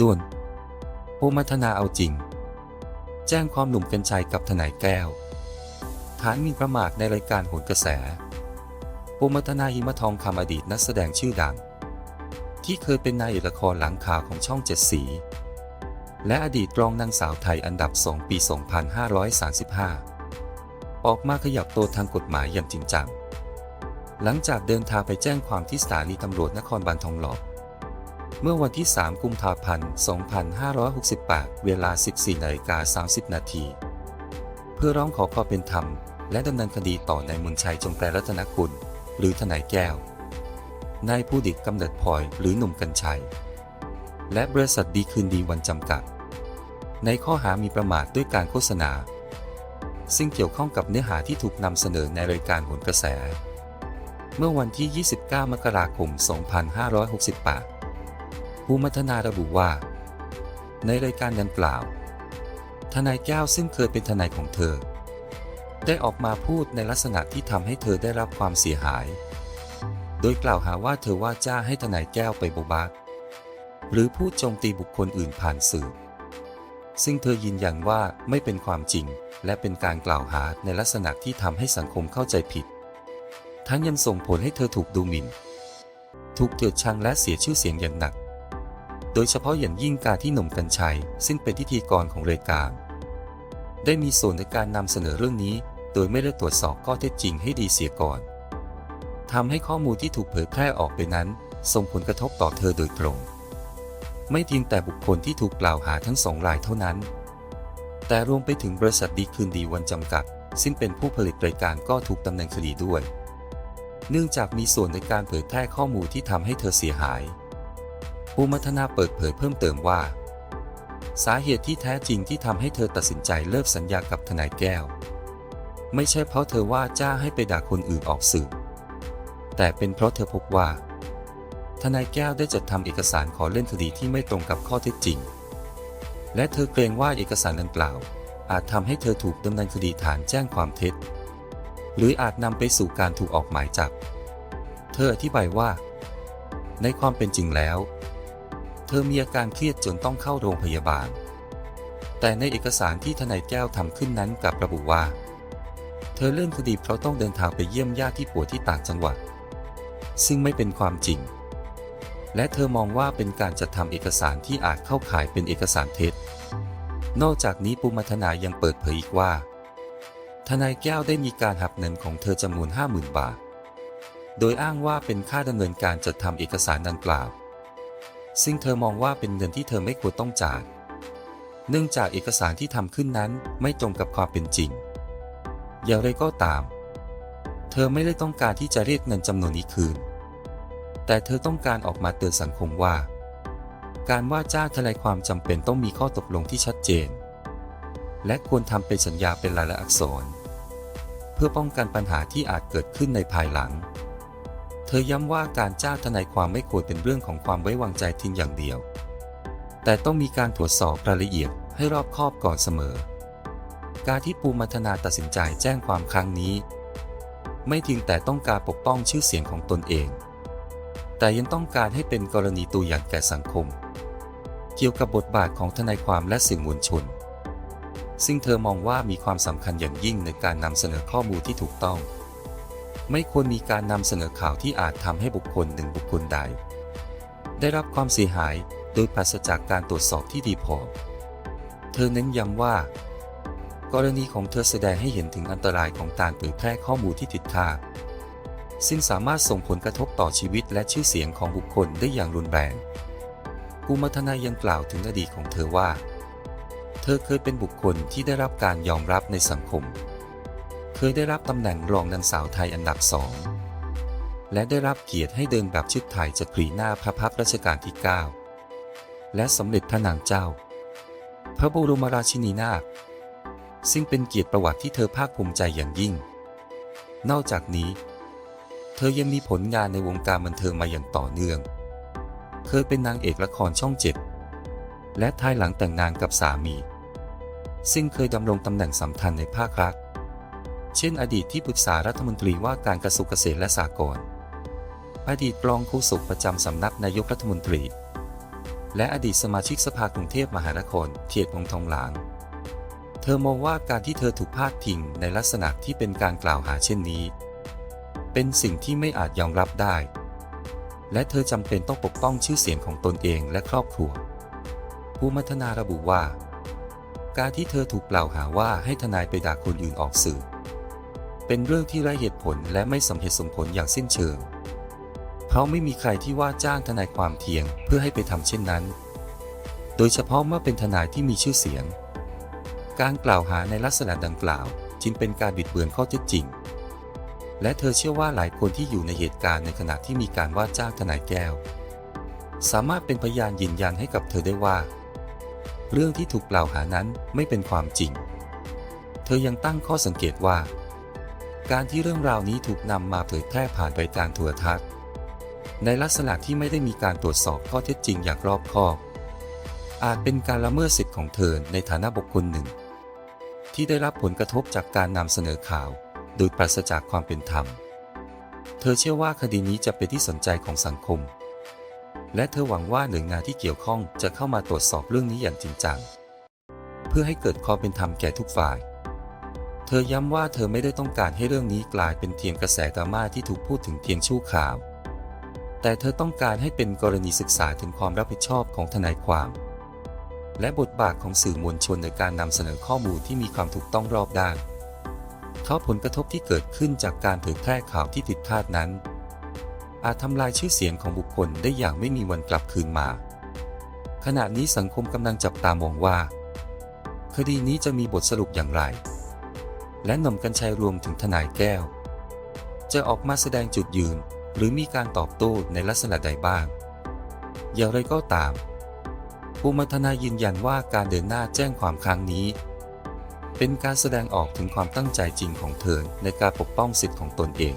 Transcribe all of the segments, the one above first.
ด่วนโอมัทนาเอาจริง แจ้งความหนุ่มกัญชัยกับทนายแก้ว ฐานมีประมาทในรายการโหนกระแสโอมัทนาหิมทองคำอดีตนักแสดงชื่อดัง ที่เคยเป็นนายเอกละครหลังข่าวของช่องเจ็ดสี และอดีตรองนางสาวไทยอันดับ2ปี 2535 ออกมาขยับตัวทางกฎหมายอย่างจริงจัง หลังจากเดินทางไปแจ้งความที่สถานีตำรวจนครบาลทองหล่อ เมื่อวันที่ 3 กุมภาพันธ์ 2568 เวลา 14นาฬิกา30 นาที เพื่อร้องขอความเป็นธรรม และดำเนินคดีต่อนายมนชัยจงแปรรัตนกุล หรือทนายแก้ว นายผู้ดิตกำเนิดพลอยหรือหนุ่มกัญชัย และบริษัทดีคืนดีวันจำกัด ในข้อหามีประมาทด้วยการโฆษณา ซึ่งเกี่ยวข้องกับเนื้อหาที่ถูกนำเสนอในรายการหนกระแส เมื่อวันที่ 29 มกราคม 2568 ภูมิธนาระบุว่า ในรายการดังกล่าว ทนายแก้วซึ่งเคยเป็นทนายของเธอ ได้ออกมาพูดในลักษณะที่ทำให้เธอได้รับความเสียหาย โดยกล่าวหาว่าเธอว่าจ้าให้ทนายแก้วไปโบบาทหรือพูดโจมตีบุคคลอื่นผ่านสื่อ ซึ่งเธอยืนยันว่าไม่เป็นความจริง และเป็นการกล่าวหาในลักษณะที่ทำให้สังคมเข้าใจผิด ทั้งยังส่งผลให้เธอถูกดูหมิ่น ถูกเกลียดชังและเสียชื่อเสียงอย่างหนัก โดยเฉพาะอย่างยิ่งการที่หนุ่มกัญชัย ซึ่งเป็นพิธีกรของรายการ ได้มีส่วนในการนำเสนอเรื่องนี้ โดยไม่ได้ตรวจสอบข้อเท็จจริงให้ดีเสียก่อนทำให้ข้อมูลที่ถูกเผยแพร่ออกไปนั้น ส่งผลกระทบต่อเธอโดยตรง ไม่เพียงแต่บุคคลที่ถูกกล่าวหาทั้งสองรายเท่านั้น แต่รวมไปถึงบริษัทดีคืนดีวันจำกัด ซึ่งเป็นผู้ผลิตรายการก็ถูกดำเนินคดีด้วย เนื่องจากมีส่วนในการเผยแพร่ข้อมูลที่ทำให้เธอเสียหาย ภูมิธนาเปิดเผยเพิ่มเติมว่า สาเหตุที่แท้จริงที่ทำให้เธอตัดสินใจเลิกสัญญากับทนายแก้ว ไม่ใช่เพราะเธอว่าจ้าให้ไปด่าคนอื่นออกสื่อ แต่เป็นเพราะเธอพบว่า ทนายแก้วได้จัดทำเอกสารขอเล่นคดีที่ไม่ตรงกับข้อเท็จจริง และเธอเกรงว่าเอกสารดังกล่าว อาจทำให้เธอถูกดำเนินคดีฐานแจ้งความเท็จ หรืออาจนำไปสู่การถูกออกหมายจับ เธออธิบายว่า ในความเป็นจริงแล้ว เธอมีอาการเครียดจนต้องเข้าโรงพยาบาล แต่ในเอกสารที่ทนายแก้วทำขึ้นนั้นกลับระบุว่า เธอเลื่อนคดีเพราะต้องเดินทางไปเยี่ยมญาติที่ป่วยที่ต่างจังหวัด ซึ่งไม่เป็นความจริง และเธอมองว่าเป็นการจัดทำเอกสารที่อาจเข้าข่ายเป็นเอกสารเท็จ นอกจากนี้ปูมัทนายังเปิดเผยอีกว่า ทนายแก้วได้มีการหักเงินของเธอจำนวน 50,000 บาท โดยอ้างว่าเป็นค่าดำเนินการจัดทำเอกสารดังกล่าว ซึ่งเธอมองว่าเป็นเงินที่เธอไม่ควรต้องจ่าย เนื่องจากเอกสารที่ทำขึ้นนั้นไม่ตรงกับความเป็นจริง อย่างไรก็ตาม เธอไม่ได้ต้องการที่จะเรียกเงินจำนวนนี้คืน แต่เธอต้องการออกมาเตือนสังคมว่า การว่าจ้างทนายความจำเป็นต้องมีข้อตกลงที่ชัดเจน และควรทำเป็นสัญญาเป็นลายลักษณ์อักษร เพื่อป้องกันปัญหาที่อาจเกิดขึ้นในภายหลัง เธอย้ำว่าการจ้างทนายความไม่ควรเป็นเรื่องของความไว้วางใจเพียงอย่างเดียว แต่ต้องมีการตรวจสอบรายละเอียดให้รอบคอบก่อนเสมอ การที่ปูมัทนาตัดสินใจแจ้งความครั้งนี้ ไม่เพียงแต่ต้องการปกป้องชื่อเสียงของตนเอง แต่ยังต้องการให้เป็นกรณีตัวอย่างแก่สังคม เกี่ยวกับบทบาทของทนายความและสื่อมวลชน ซึ่งเธอมองว่ามีความสำคัญอย่างยิ่งในการนำเสนอข้อมูลที่ถูกต้อง ไม่ควรมีการนำเสนอข่าวที่อาจทำให้บุคคลหนึ่งบุคคลใด ได้รับความเสียหายโดยปราศจากการตรวจสอบที่ดีพอ เธอเน้นย้ำว่า กรณีของเธอแสดงให้เห็นถึงอันตรายของการเผยแพร่ข้อมูลที่ผิดพลาดซึ่งสามารถส่งผลกระทบต่อชีวิตและชื่อเสียงของบุคคลได้อย่างรุนแรงกูมัทนายังกล่าวถึงอดีตของเธอว่า เธอเคยเป็นบุคคลที่ได้รับการยอมรับในสังคม เคยได้รับตำแหน่งรองนางสาวไทยอันดับสองและได้รับเกียรติให้เดินแบบชุดไทยจากกรีหน้าพระพักตร์รัชกาลที่ 9 และสมเด็จพระนางเจ้า พระบรมราชินีนาถซึ่งเป็นเกียรติประวัติที่เธอภาคภูมิใจอย่างยิ่ง นอกจากนี้ เธอยังมีผลงานในวงการบันเทิงมาอย่างต่อเนื่อง เคยเป็นนางเอกละครช่องเจ็ดและท้ายหลังแต่งงานกับสามี ซึ่งเคยดำรงตำแหน่งสำคัญในภาครัฐ เช่น อดีตที่ปรึกษารัฐมนตรีว่าการกระทรวงเกษตรและสหกรณ์ อดีตรองโฆษกประจำสำนักนายกรัฐมนตรี และอดีตสมาชิกสภากรุงเทพมหานคร เขตวังทองหลาง เธอมองว่าการที่เธอถูกพาดพิงในลักษณะที่เป็นการกล่าวหาเช่นนี้ เป็นสิ่งที่ไม่อาจยอมรับได้ และเธอจำเป็นต้องปกป้องชื่อเสียงของตนเองและครอบครัว ผู้มัทนาระบุว่าการที่เธอถูกกล่าวหาว่าให้ทนายไปด่าคนอื่นออกสื่อ เป็นเรื่องที่ไร้เหตุผลและไม่สมเหตุสมผลอย่างสิ้นเชิงเพราะไม่มีใครที่ว่าจ้างทนายความเทียงเพื่อให้ไปทำเช่นนั้น โดยเฉพาะเมื่อเป็นทนายที่มีชื่อเสียง การกล่าวหาในลักษณะดังกล่าวจึงเป็นการบิดเบือนข้อเท็จจริง และเธอเชื่อว่าหลายคนที่อยู่ในเหตุการณ์ในขณะที่มีการว่าจ้างทนายแก้ว สามารถเป็นพยานยืนยันให้กับเธอได้ว่า เรื่องที่ถูกกล่าวหานั้นไม่เป็นความจริง เธอยังตั้งข้อสังเกตว่า การที่เรื่องราวนี้ถูกนำมาเผยแพร่ผ่านรายการโทรทัศน์ ในลักษณะที่ไม่ได้มีการตรวจสอบข้อเท็จจริงอย่างรอบคอบ อาจเป็นการละเมิดสิทธิ์ของเธอในฐานะบุคคลหนึ่ง ที่ได้รับผลกระทบจากการนำเสนอข่าว โดยปราศจากความเป็นธรรม เธอเชื่อว่าคดีนี้จะเป็นที่สนใจของสังคม และเธอหวังว่าหน่วยงานที่เกี่ยวข้องจะเข้ามาตรวจสอบเรื่องนี้อย่างจริงจัง เพื่อให้เกิดความเป็นธรรมแก่ทุกฝ่าย เธอย้ำว่าเธอไม่ได้ต้องการให้เรื่องนี้กลายเป็นเพียงกระแสดราม่าที่ถูกพูดถึงเพียงชั่วคราว แต่เธอต้องการให้เป็นกรณีศึกษาถึงความรับผิดชอบของทนายความ และบทบาทของสื่อมวลชนในการนำเสนอข้อมูลที่มีความถูกต้องรอบด้านเพราะผลกระทบที่เกิดขึ้นจากการเผยแพร่ข่าวที่ผิดพลาดนั้น อาจทำลายชื่อเสียงของบุคคลได้อย่างไม่มีวันกลับคืนมา ขณะนี้สังคมกำลังจับตามองว่า คดีนี้จะมีบทสรุปอย่างไร และหน่มกัญชัยรวมถึงทนายแก้ว จะออกมาแสดงจุดยืน หรือมีการตอบโต้ในลักษณะใดบ้าง อย่างไรก็ตามภูมิทนายยืนยันว่าการเดินหน้าแจ้งความครั้งนี้ เป็นการแสดงออกถึงความตั้งใจจริงของเธอในการปกป้องสิทธิ์ของตนเอง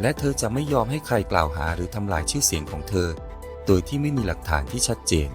และเธอจะไม่ยอมให้ใครกล่าวหาหรือทำลายชื่อเสียงของเธอ โดยที่ไม่มีหลักฐานที่ชัดเจน